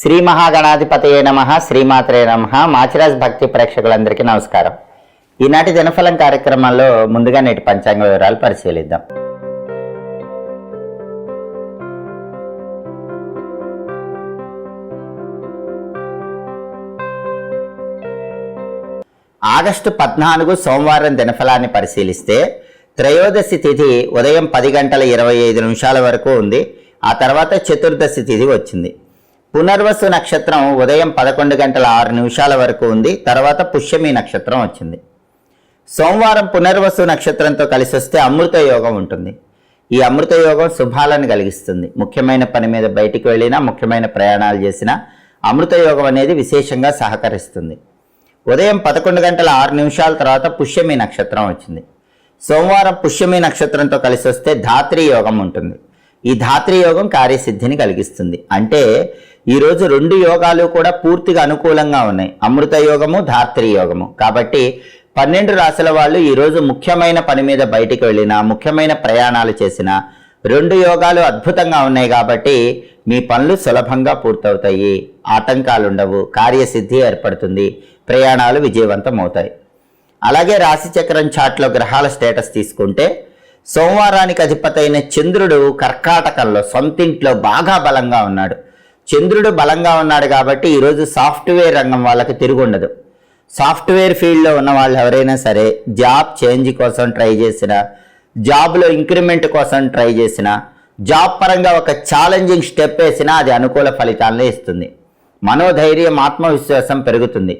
శ్రీ మహాగణాధిపతయే నమ శ్రీమాత్రే నమ. మాచిరాజ్ భక్తి ప్రేక్షకులందరికీ నమస్కారం. ఈనాటి దినఫలం కార్యక్రమంలో ముందుగా నేటి పంచాంగ వివరాలు పరిశీలిద్దాం. ఆగస్టు పద్నాలుగు సోమవారం దినఫలాన్ని పరిశీలిస్తే త్రయోదశి తిథి ఉదయం పది గంటల ఇరవై ఐదు నిమిషాల వరకు ఉంది. ఆ తర్వాత చతుర్దశి తిథి వచ్చింది. పునర్వసు నక్షత్రం ఉదయం పదకొండు గంటల ఆరు నిమిషాల వరకు ఉంది. తర్వాత పుష్యమి నక్షత్రం వచ్చింది. సోమవారం పునర్వసు నక్షత్రంతో కలిసి వస్తే అమృత యోగం ఉంటుంది. ఈ అమృత యోగం శుభాలను కలిగిస్తుంది. ముఖ్యమైన పని మీద బయటికి వెళ్ళినా ముఖ్యమైన ప్రయాణాలు చేసినా అమృత యోగం అనేది విశేషంగా సహకరిస్తుంది. ఉదయం పదకొండు గంటల ఆరు నిమిషాల తర్వాత పుష్యమి నక్షత్రం వచ్చింది. సోమవారం పుష్యమి నక్షత్రంతో కలిసి వస్తే ధాత్రి యోగం ఉంటుంది. ఈ ధాత్రి యోగం కార్యసిద్ధిని కలిగిస్తుంది. అంటే ఈరోజు రెండు యోగాలు కూడా పూర్తిగా అనుకూలంగా ఉన్నాయి. అమృత యోగము ధాత్రి యోగము. కాబట్టి పన్నెండు రాశుల వాళ్ళు ఈరోజు ముఖ్యమైన పని మీద బయటికి వెళ్ళినా ముఖ్యమైన ప్రయాణాలు చేసిన రెండు యోగాలు అద్భుతంగా ఉన్నాయి కాబట్టి మీ పనులు సులభంగా పూర్తవుతాయి. ఆటంకాలు ఉండవు కార్యసిద్ధి ఏర్పడుతుంది ప్రయాణాలు విజయవంతం అవుతాయి. అలాగే రాశిచక్రం చాట్లో గ్రహాల స్టేటస్ తీసుకుంటే సోమవారానికి అధిపతైన చంద్రుడు కర్కాటకంలో సొంతింట్లో బాగా బలంగా ఉన్నాడు. చంద్రుడు బలంగా ఉన్నాడు కాబట్టి ఈరోజు సాఫ్ట్వేర్ రంగం వాళ్ళకి తిరుగుండదు. సాఫ్ట్వేర్ ఫీల్డ్లో ఉన్న వాళ్ళు ఎవరైనా సరే జాబ్ చేంజ్ కోసం ట్రై చేసిన జాబ్లో ఇంక్రిమెంట్ కోసం ట్రై చేసిన జాబ్ పరంగా ఒక ఛాలెంజింగ్ స్టెప్ వేసినా అది అనుకూల ఫలితాలను ఇస్తుంది. మనోధైర్యం ఆత్మవిశ్వాసం పెరుగుతుంది.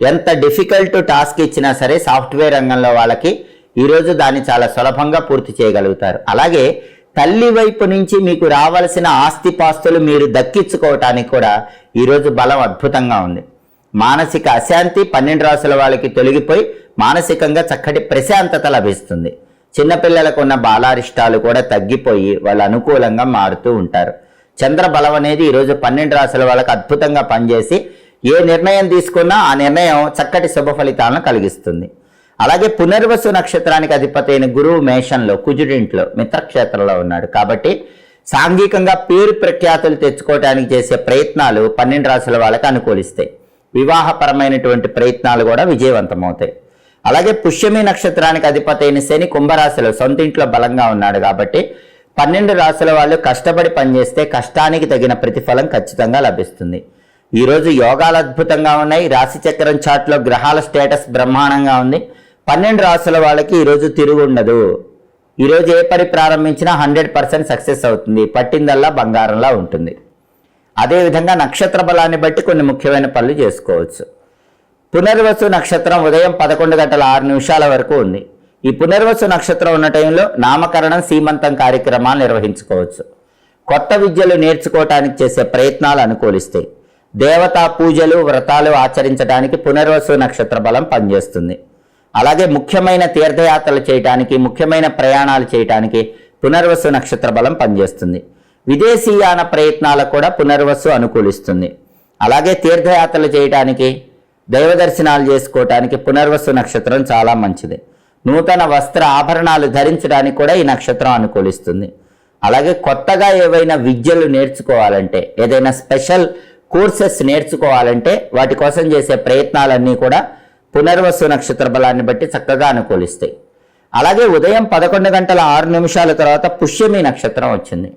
ఎంత డిఫికల్ట్ టాస్క్ ఇచ్చినా సరే సాఫ్ట్వేర్ రంగంలో వాళ్ళకి ఈరోజు దాన్ని చాలా సులభంగా పూర్తి చేయగలుగుతారు. అలాగే తల్లి వైపు నుంచి మీకు రావాల్సిన ఆస్తిపాస్తులు మీరు దక్కించుకోవటానికి కూడా ఈరోజు బలం అద్భుతంగా ఉంది. మానసిక అశాంతి పన్నెండు రాసుల వాళ్ళకి తొలగిపోయి మానసికంగా చక్కటి ప్రశాంతత లభిస్తుంది. చిన్నపిల్లలకు ఉన్న బాలారిష్టాలు కూడా తగ్గిపోయి వాళ్ళు అనుకూలంగా మారుతూ ఉంటారు. చంద్ర బలం అనేది ఈరోజు పన్నెండు రాసుల వాళ్ళకి అద్భుతంగా పనిచేసి ఏ నిర్ణయం తీసుకున్నా ఆ నిర్ణయం చక్కటి శుభ ఫలితాలను కలిగిస్తుంది. అలాగే పునర్వసు నక్షత్రానికి అధిపతి అయిన గురువు మేషంలో కుజుడింట్లో మిత్రక్షేత్రంలో ఉన్నాడు. కాబట్టి సాంఘికంగా పేరు ప్రఖ్యాతులు తెచ్చుకోవడానికి చేసే ప్రయత్నాలు పన్నెండు రాసుల వాళ్ళకి అనుకూలిస్తాయి. వివాహపరమైనటువంటి ప్రయత్నాలు కూడా విజయవంతమవుతాయి. అలాగే పుష్యమి నక్షత్రానికి అధిపతి అయిన శని కుంభరాశిలో సొంత ఇంట్లో బలంగా ఉన్నాడు కాబట్టి పన్నెండు రాశుల వాళ్ళు కష్టపడి పనిచేస్తే కష్టానికి తగిన ప్రతిఫలం ఖచ్చితంగా లభిస్తుంది. ఈరోజు యోగాలు అద్భుతంగా ఉన్నాయి. రాశి చక్రం చాట్లో గ్రహాల స్టేటస్ బ్రహ్మాండంగా ఉంది. పన్నెండు రాసుల వాళ్ళకి ఈరోజు తిరుగు ఉండదు. ఈరోజు ఏ పని ప్రారంభించినా హండ్రెడ్ పర్సెంట్ సక్సెస్ అవుతుంది. పట్టిందల్లా బంగారంలా ఉంటుంది. అదేవిధంగా నక్షత్ర బలాన్ని బట్టి కొన్ని ముఖ్యమైన పనులు చేసుకోవచ్చు. పునర్వసు నక్షత్రం ఉదయం పదకొండు గంటల ఆరు నిమిషాల వరకు ఉంది. ఈ పునర్వసు నక్షత్రం ఉన్న టైంలో నామకరణం సీమంతం కార్యక్రమాలు నిర్వహించుకోవచ్చు. కొత్త విద్యలు నేర్చుకోవటానికి చేసే ప్రయత్నాలు అనుకూలిస్తాయి. దేవతా పూజలు వ్రతాలు ఆచరించడానికి పునర్వసు నక్షత్ర బలం పనిచేస్తుంది. అలాగే ముఖ్యమైన తీర్థయాత్రలు చేయటానికి ముఖ్యమైన ప్రయాణాలు చేయటానికి పునర్వసు నక్షత్ర బలం పనిచేస్తుంది. విదేశీయాన ప్రయత్నాలకు కూడా పునర్వసు అనుకూలిస్తుంది. అలాగే తీర్థయాత్రలు చేయటానికి దైవ దర్శనాలు చేసుకోవటానికి పునర్వసు నక్షత్రం చాలా మంచిది. నూతన వస్త్ర ఆభరణాలు ధరించడానికి కూడా ఈ నక్షత్రం అనుకూలిస్తుంది. అలాగే కొత్తగా ఏవైనా విద్యలు నేర్చుకోవాలంటే ఏదైనా స్పెషల్ కోర్సెస్ నేర్చుకోవాలంటే వాటి కోసం చేసే ప్రయత్నాలన్నీ కూడా పునర్వసు నక్షత్ర బలాన్ని బట్టి చక్కగా అనుకూలిస్తాయి. అలాగే ఉదయం పదకొండు గంటల ఆరు నిమిషాల తర్వాత పుష్యమి నక్షత్రం వచ్చింది.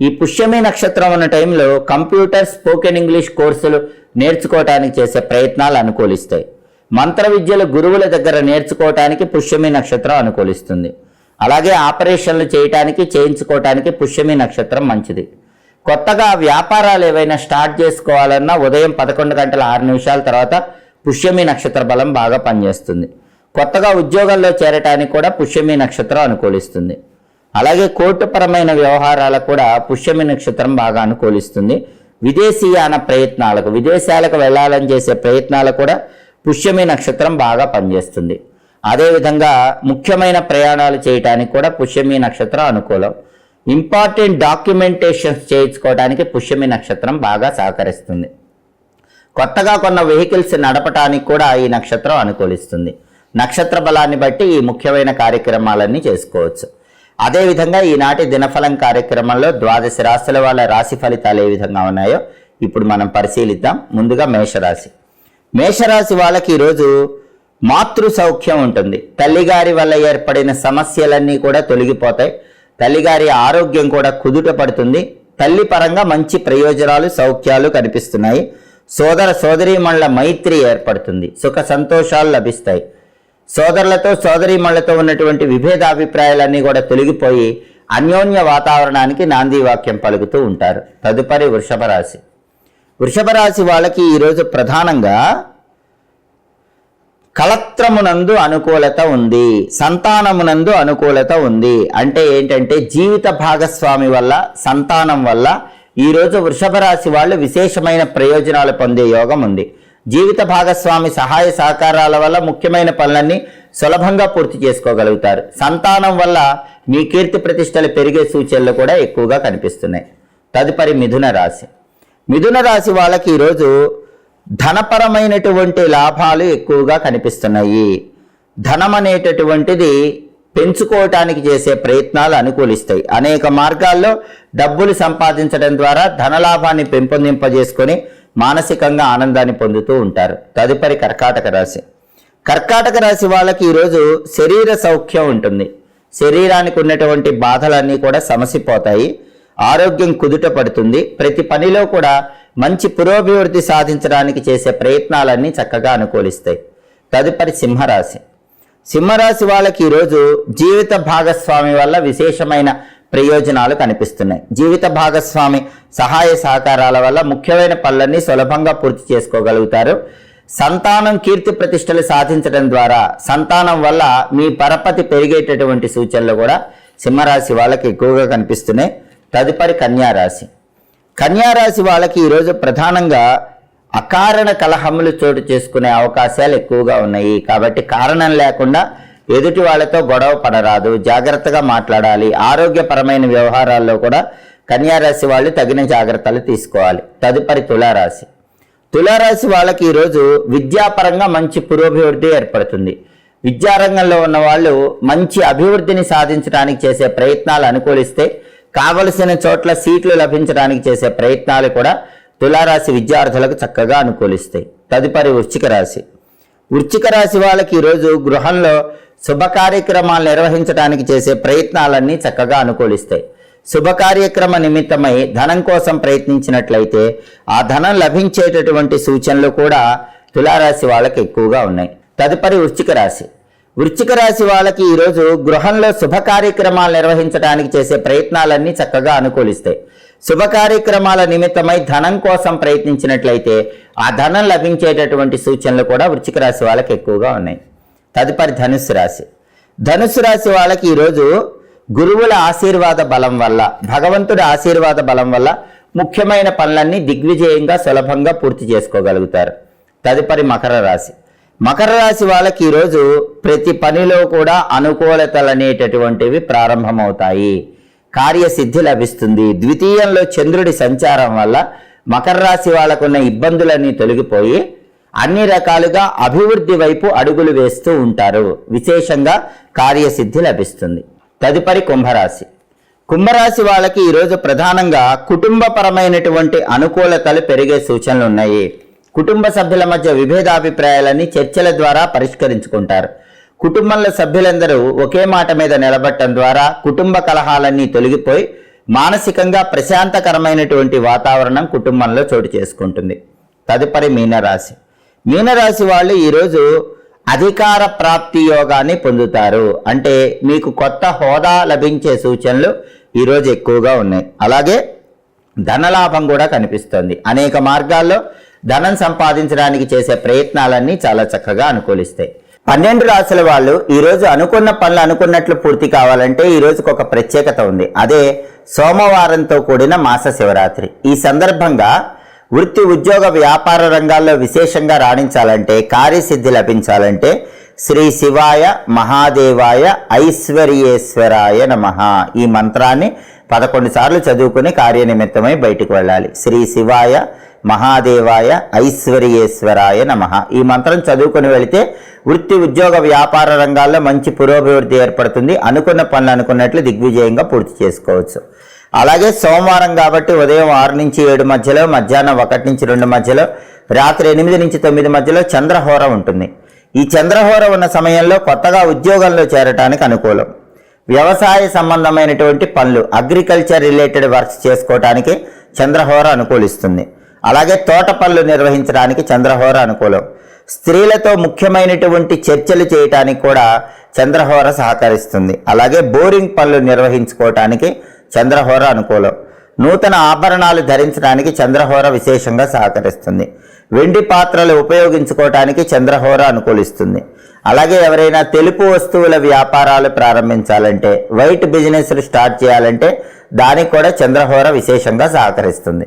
ఈ పుష్యమి నక్షత్రం ఉన్న టైంలో కంప్యూటర్ స్పోకెన్ ఇంగ్లీష్ కోర్సులు నేర్చుకోవటానికి చేసే ప్రయత్నాలు అనుకూలిస్తాయి. మంత్ర విద్యలు గురువుల దగ్గర నేర్చుకోవటానికి పుష్యమి నక్షత్రం అనుకూలిస్తుంది. అలాగే ఆపరేషన్లు చేయటానికి చేయించుకోవటానికి పుష్యమి నక్షత్రం మంచిది. కొత్తగా వ్యాపారాలు ఏవైనా స్టార్ట్ చేసుకోవాలన్నా ఉదయం పదకొండు గంటల ఆరు నిమిషాల తర్వాత పుష్యమి నక్షత్ర బలం బాగా పనిచేస్తుంది. కొత్తగా ఉద్యోగాల్లో చేరటానికి కూడా పుష్యమి నక్షత్రం అనుకూలిస్తుంది. అలాగే కోర్టుపరమైన వ్యవహారాలకు కూడా పుష్యమి నక్షత్రం బాగా అనుకూలిస్తుంది. విదేశీయాన ప్రయత్నాలకు విదేశాలకు వెళ్ళాలని చేసే ప్రయత్నాలు కూడా పుష్యమి నక్షత్రం బాగా పనిచేస్తుంది. అదేవిధంగా ముఖ్యమైన ప్రయాణాలు చేయటానికి కూడా పుష్యమి నక్షత్రం అనుకూలం. ఇంపార్టెంట్ డాక్యుమెంటేషన్స్ చేయించుకోవడానికి పుష్యమి నక్షత్రం బాగా సహకరిస్తుంది. కొత్తగా కొన్న వెహికల్స్ నడపటానికి కూడా ఈ నక్షత్రం అనుకూలిస్తుంది. నక్షత్ర బలాన్ని బట్టి ఈ ముఖ్యమైన కార్యక్రమాలన్నీ చేసుకోవచ్చు. అదేవిధంగా ఈనాటి దినఫలం కార్యక్రమంలో ద్వాదశ రాశుల వాళ్ళ రాశి ఫలితాలు ఏ విధంగా ఉన్నాయో ఇప్పుడు మనం పరిశీలిద్దాం. ముందుగా మేషరాశి. మేషరాశి వాళ్ళకి ఈరోజు మాతృ సౌఖ్యం ఉంటుంది. తల్లిగారి వల్ల ఏర్పడిన సమస్యలన్నీ కూడా తొలగిపోతాయి. తల్లిగారి ఆరోగ్యం కూడా కుదుట పడుతుంది. తల్లి పరంగా మంచి ప్రయోజనాలు సౌఖ్యాలు కనిపిస్తున్నాయి. సోదర సోదరీమణుల మైత్రి ఏర్పడుతుంది. సుఖ సంతోషాలు లభిస్తాయి. సోదరులతో సోదరీమణులతో ఉన్నటువంటి విభేదాభిప్రాయాలన్నీ కూడా తొలగిపోయి అన్యోన్య వాతావరణానికి నాంది వాక్యం పలుకుతూ ఉంటారు. తదుపరి వృషభ రాశి. వృషభ రాశి వాళ్ళకి ఈరోజు ప్రధానంగా కలత్రమునందు అనుకూలత ఉంది. సంతానమునందు అనుకూలత ఉంది. అంటే ఏంటంటే జీవిత భాగస్వామి వల్ల సంతానం వల్ల ఈరోజు వృషభ రాశి వాళ్ళు విశేషమైన ప్రయోజనాలు పొందే యోగం ఉంది. జీవిత భాగస్వామి సహాయ సహకారాల వల్ల ముఖ్యమైన పనులన్నీ సులభంగా పూర్తి చేసుకోగలుగుతారు. సంతానం వల్ల మీ కీర్తి ప్రతిష్టలు పెరిగే సూచనలు కూడా ఎక్కువగా కనిపిస్తున్నాయి. తదుపరి మిథున రాశి. మిథున రాశి వాళ్ళకి ఈరోజు ధనపరమైనటువంటి లాభాలు ఎక్కువగా కనిపిస్తున్నాయి. ధనం అనేటటువంటిది పెంచుకోవటానికి చేసే ప్రయత్నాలు అనుకూలిస్తాయి. అనేక మార్గాల్లో డబ్బులు సంపాదించడం ద్వారా ధనలాభాన్ని పెంపొందింపజేసుకొని మానసికంగా ఆనందాన్ని పొందుతూ ఉంటారు. తదుపరి కర్కాటక రాశి. కర్కాటక రాశి వాళ్ళకి ఈరోజు శరీర సౌఖ్యం ఉంటుంది. శరీరానికి ఉన్నటువంటి బాధలన్నీ కూడా సమసిపోతాయి. ఆరోగ్యం కుదుట పడుతుంది. ప్రతి పనిలో కూడా మంచి పురోభివృద్ధి సాధించడానికి చేసే ప్రయత్నాలన్నీ చక్కగా అనుకూలిస్తాయి. తదుపరి సింహరాశి. సింహరాశి వాళ్ళకి ఈరోజు జీవిత భాగస్వామి వల్ల విశేషమైన ప్రయోజనాలు కనిపిస్తున్నాయి. జీవిత భాగస్వామి సహాయ సహకారాల వల్ల ముఖ్యమైన పనులన్నీ సులభంగా పూర్తి చేసుకోగలుగుతారు. సంతానం కీర్తి ప్రతిష్టలు సాధించడం ద్వారా సంతానం వల్ల మీ పరపతి పెరిగేటటువంటి సూచనలు కూడా సింహరాశి వాళ్ళకి ఎక్కువగా కనిపిస్తున్నాయి. తదుపరి కన్యారాశి. కన్యారాశి వాళ్ళకి ఈరోజు ప్రధానంగా అకారణ కలహములు చోటు చేసుకునే అవకాశాలు ఎక్కువగా ఉన్నాయి. కాబట్టి కారణం లేకుండా ఎదుటి వాళ్ళతో గొడవ పడరాదు. జాగ్రత్తగా మాట్లాడాలి. ఆరోగ్యపరమైన వ్యవహారాల్లో కూడా కన్యారాశి వాళ్ళు తగిన జాగ్రత్తలు తీసుకోవాలి. తదుపరి తులారాశి. తులారాశి వాళ్ళకి ఈరోజు విద్యాపరంగా మంచి పురోభివృద్ధి ఏర్పడుతుంది. విద్యారంగంలో ఉన్న వాళ్ళు మంచి అభివృద్ధిని సాధించడానికి చేసే ప్రయత్నాలు అనుకూలిస్తే కావలసిన చోట్ల సీట్లు లభించడానికి చేసే ప్రయత్నాలు కూడా తులారాశి విద్యార్థులకు చక్కగా అనుకూలిస్తాయి. తదుపరి వృశ్చిక రాశి. వృచ్చిక రాశి వాళ్ళకి ఈరోజు గృహంలో శుభ కార్యక్రమాలు నిర్వహించడానికి చేసే ప్రయత్నాలన్నీ చక్కగా అనుకూలిస్తాయి. శుభ కార్యక్రమ నిమిత్తమై ధనం కోసం ప్రయత్నించినట్లయితే ఆ ధనం లభించేటటువంటి సూచనలు కూడా తులారాశి వాళ్ళకి ఎక్కువగా ఉన్నాయి. తదుపరి వృశ్చిక రాశి. వృశ్చిక రాశి వాళ్ళకి ఈరోజు గృహంలో శుభ కార్యక్రమాలు నిర్వహించడానికి చేసే ప్రయత్నాలన్నీ చక్కగా అనుకూలిస్తాయి. శుభ కార్యక్రమాల నిమిత్తమై ధనం కోసం ప్రయత్నించినట్లయితే ఆ ధనం లభించేటటువంటి సూచనలు కూడా వృచ్చిక రాశి వాళ్ళకి ఎక్కువగా ఉన్నాయి. తదుపరి ధనుసు రాశి. ధనుసు రాశి వాళ్ళకి ఈరోజు గురువుల ఆశీర్వాద బలం వల్ల భగవంతుడి ఆశీర్వాద బలం వల్ల ముఖ్యమైన పనులన్నీ దిగ్విజయంగా సులభంగా పూర్తి చేసుకోగలుగుతారు. తదుపరి మకర రాశి. మకర రాశి వాళ్ళకి ఈరోజు ప్రతి పనిలో కూడా అనుకూలతలు అనేటటువంటివి ప్రారంభమవుతాయి. కార్యసిద్ధి లభిస్తుంది. ద్వితీయంలో చంద్రుడి సంచారం వల్ల మకర రాశి వాళ్ళకున్న ఇబ్బందులన్నీ తొలగిపోయి అన్ని రకాలుగా అభివృద్ధి వైపు అడుగులు వేస్తూ ఉంటారు. విశేషంగా కార్యసిద్ధి లభిస్తుంది. తదుపరి కుంభరాశి. కుంభరాశి వాళ్ళకి ఈరోజు ప్రధానంగా కుటుంబపరమైనటువంటి అనుకూలతలు పెరిగే సూచనలు ఉన్నాయి. కుటుంబ సభ్యుల మధ్య విభేదాభిప్రాయాలని చర్చల ద్వారా పరిష్కరించుకుంటారు. కుటుంబంలో సభ్యులందరూ ఒకే మాట మీద నిలబడటం ద్వారా కుటుంబ కలహాలన్నీ తొలగిపోయి మానసికంగా ప్రశాంతకరమైనటువంటి వాతావరణం కుటుంబంలో చోటు చేసుకుంటుంది. తదుపరి మీనరాశి. మీనరాశి వాళ్ళు ఈరోజు అధికార ప్రాప్తి యోగాన్ని పొందుతారు. అంటే మీకు కొత్త హోదా లభించే సూచనలు ఈరోజు ఎక్కువగా ఉన్నాయి. అలాగే ధనలాభం కూడా కనిపిస్తుంది. అనేక మార్గాల్లో ధనం సంపాదించడానికి చేసే ప్రయత్నాలన్నీ చాలా చక్కగా అనుకూలిస్తాయి. పన్నెండు రాసుల వాళ్ళు ఈరోజు అనుకున్న పనులు అనుకున్నట్లు పూర్తి కావాలంటే ఈ రోజుకు ఒక ప్రత్యేకత ఉంది. అదే సోమవారంతో కూడిన మాస శివరాత్రి. ఈ సందర్భంగా వృత్తి ఉద్యోగ వ్యాపార రంగాల్లో విశేషంగా రాణించాలంటే కార్యసిద్ధి లభించాలంటే శ్రీ శివాయ మహాదేవాయ ఐశ్వర్యేశ్వరాయ నమ ఈ మంత్రాన్ని పదకొండు సార్లు చదువుకుని కార్యనిమిత్తమై బయటికి వెళ్ళాలి. శ్రీ శివాయ మహాదేవాయ ఐశ్వర్యేశ్వరాయ నమః. ఈ మంత్రం చదువుకుని వెళితే వృత్తి ఉద్యోగ వ్యాపార రంగాల్లో మంచి పురోభివృద్ధి ఏర్పడుతుంది. అనుకున్న పనులు అనుకున్నట్లు దిగ్విజయంగా పూర్తి చేసుకోవచ్చు. అలాగే సోమవారం కాబట్టి ఉదయం ఆరు నుంచి ఏడు మధ్యలో మధ్యాహ్నం ఒకటి నుంచి రెండు మధ్యలో రాత్రి ఎనిమిది నుంచి తొమ్మిది మధ్యలో చంద్రహోర ఉంటుంది. ఈ చంద్రహోర ఉన్న సమయంలో కొత్తగా ఉద్యోగంలో చేరటానికి అనుకూలం. వ్యవసాయ సంబంధమైనటువంటి పనులు అగ్రికల్చర్ రిలేటెడ్ వర్క్స్ చేసుకోవటానికి చంద్రహోర అనుకూలిస్తుంది. అలాగే తోట పనులు నిర్వహించడానికి చంద్రహోర అనుకూలం. స్త్రీలతో ముఖ్యమైనటువంటి చర్చలు చేయటానికి కూడా చంద్రహోర సహకరిస్తుంది. అలాగే బోరింగ్ పనులు నిర్వహించుకోవటానికి చంద్రహోర అనుకూలం. నూతన ఆభరణాలు ధరించడానికి చంద్రహోర విశేషంగా సహకరిస్తుంది. వెండి పాత్రలు ఉపయోగించుకోవటానికి చంద్రహోర అనుకూలిస్తుంది. అలాగే ఎవరైనా తెలుపు వస్తువుల వ్యాపారాలు ప్రారంభించాలంటే వైట్ బిజినెస్లు స్టార్ట్ చేయాలంటే దానికి కూడా చంద్రహోర విశేషంగా సహకరిస్తుంది.